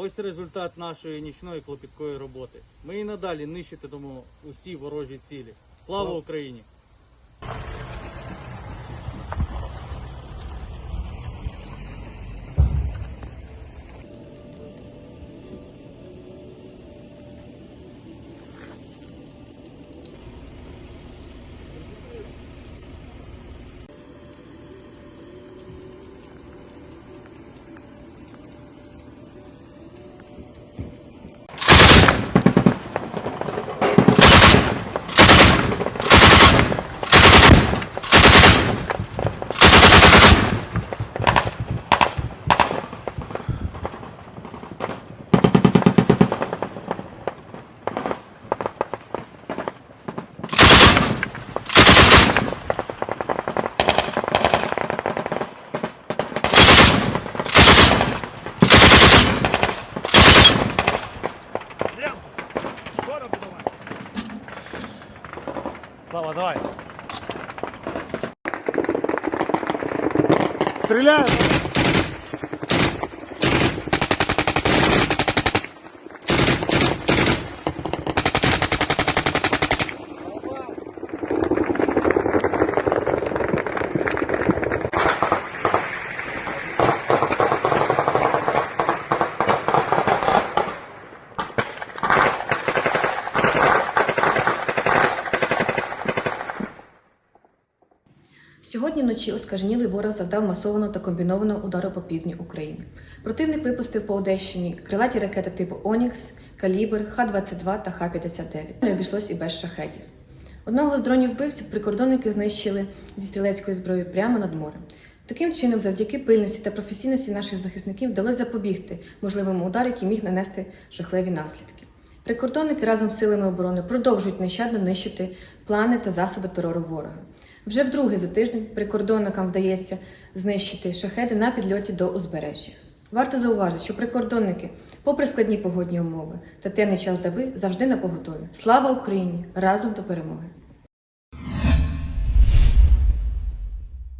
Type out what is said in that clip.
Ось результат нашої нічної клопіткої роботи. Ми і надалі нищитимемо усі ворожі цілі. Слава Слава. Україні! Слава, давай! Стреляем! Сьогодні вночі оскаженілий ворог завдав масованого та комбінованого удару по півдні України. Противник випустив по Одещині крилаті ракети типу Онікс, Калібр, Х-22 та Х-59. Не обійшлось і без шахедів. Одного з дронів вбивців прикордонники знищили зі стрілецької зброї прямо над морем. Таким чином, завдяки пильності та професійності наших захисників вдалося запобігти можливому удару, який міг нанести жахливі наслідки. Прикордонники разом з силами оборони продовжують нещадно нищити плани та засоби терору ворога. Вже вдруге за тиждень прикордонникам вдається знищити шахеди на підльоті до узбережжя. Варто зауважити, що прикордонники, попри складні погодні умови та темний час доби, завжди на поготові. Слава Україні! Разом до перемоги!